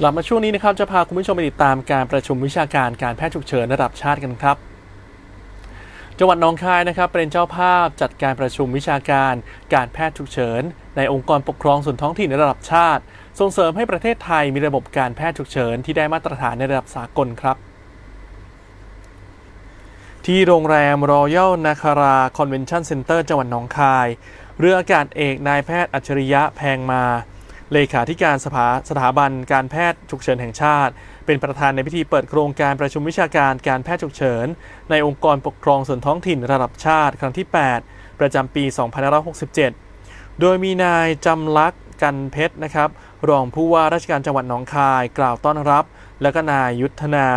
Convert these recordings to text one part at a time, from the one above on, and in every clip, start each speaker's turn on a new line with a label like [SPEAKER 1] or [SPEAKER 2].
[SPEAKER 1] กลับมาช่วงนี้นะครับจะพาคุณผู้ชมไปติดตามการประชุมวิชาการการแพทย์ฉุกเฉินระดับชาติกันครับ จังหวัดหนองคายนะครับเป็นเจ้าภาพจัดการประชุมวิชาการการแพทย์ฉุกเฉิน ในองค์กรปกครองส่วนท้องถิ่นระดับชาติ ส่งเสริมให้ประเทศไทยมีระบบการแพทย์ฉุกเฉินที่ได้มาตรฐานในระดับสากลครับ ที่โรงแรมรอยัลนาคาราคอนเวนชั่นเซ็นเตอร์จังหวัดหนองคาย เรืออากาศเอกนายแพทย์อัจฉริยะแพงมา เลขาธิการสภาสถาบันการแพทย์ฉุกเฉินแห่งชาติ เป็นประธานในพิธีเปิดโครงการประชุมวิชาการการแพทย์ฉุกเฉิน ในองค์กรปกครองส่วนท้องถิ่นระดับชาติ ครั้งที่ 8 ประจำปี 2567 โดยมีนายจำลักษณ์กันเพชรนะครับ รองผู้ว่าราชการจังหวัดหนองคาย กล่าวต้อนรับ และก็นายยุทธนา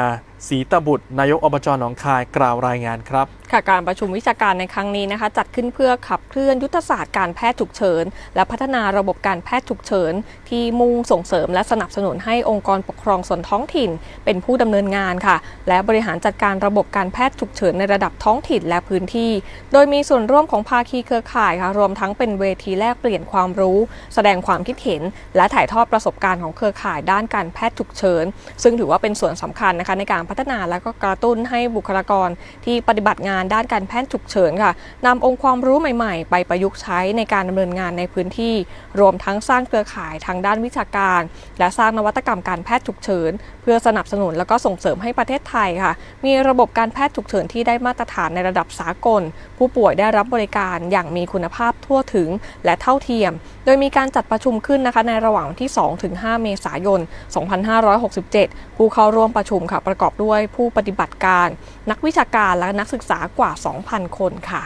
[SPEAKER 1] ศรีตบุตรนายกอบจหนองคายกล่าวรายงานครับ
[SPEAKER 2] ค่ะการประชุมวิชาการในครั้งนี้นะคะ จัดขึ้นเพื่อขับเคลื่อนยุทธศาสตร์การแพทย์ฉุกเฉิน และพัฒนาระบบการแพทย์ฉุกเฉิน ที่มุ่งส่งเสริมและสนับสนุนให้องค์กรปกครองส่วนท้องถิ่น เป็นผู้ดำเนินงานค่ะ และบริหารจัดการระบบการแพทย์ฉุกเฉินในระดับท้องถิ่นและพื้นที่ โดยมีส่วนร่วมของภาคีเครือข่ายค่ะรวมทั้งเป็นเวทีแลกเปลี่ยนความรู้ แสดงความคิดเห็น และถ่ายทอดประสบการณ์ของเครือข่ายด้านการแพทย์ฉุกเฉิน ซึ่งถือว่าเป็นส่วนสำคัญนะคะในการพัฒนาและก็กระตุ้นให้บุคลากรที่ปฏิบัติงานด้านการแพทย์ฉุกเฉินค่ะนำองค์ความรู้ใหม่ๆ ไปประยุกต์ใช้ในการดำเนินงานในพื้นที่ รวมทั้งสร้างเครือข่ายทางด้านวิชาการ และสร้างนวัตกรรมการแพทย์ฉุกเฉิน เพื่อสนับสนุนและก็ส่งเสริมให้ประเทศไทยค่ะ มีระบบการแพทย์ฉุกเฉินที่ได้มาตรฐานในระดับสากล ผู้ป่วยได้รับบริการอย่างมีคุณภาพทั่วถึงและเท่าเทียมโดยมีการจัดประชุมขึ้นนะคะในระหว่างที่ 2-5 เมษายน 2567 ผู้เข้าร่วมประชุมค่ะประกอบด้วยผู้ปฏิบัติการ นักวิชาการและนักศึกษากว่า 2,000 คนค่ะ